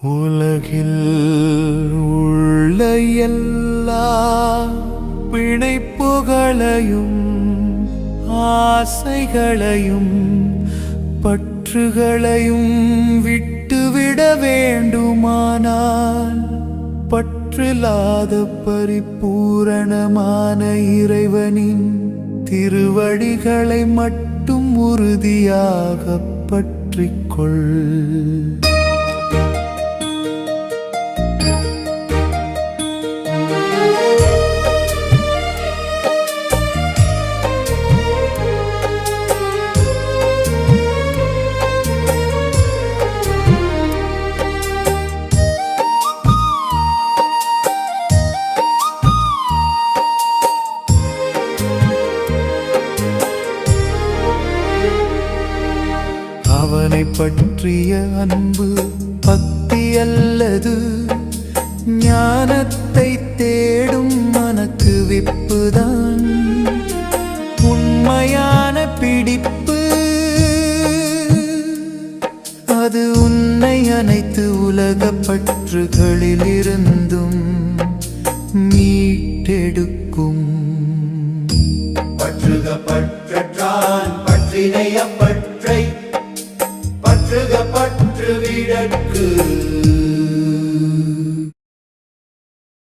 உலகில் உள்ள எல்லா பிணைப்புகளையும் ஆசைகளையும் பற்றுகளையும் விட்டுவிட வேண்டுமானால் பற்றில்லாத பரிபூரணமான இறைவனின் திருவடிகளை மட்டும் உறுதியாக பற்றிக்கொள். அவனை பற்றிய அன்பு பக்தி அல்லது ஞானத்தை தேடும் மனக்கு விப்புதான். உண்மையான பிடிப்பு. அது உன்னை அனைத்து உலக பற்றுகளிலிருந்தும் மீட்டெடுக்கும். பற்றுக பற்றற்றான் பற்றினைய பற்று விடற்கு.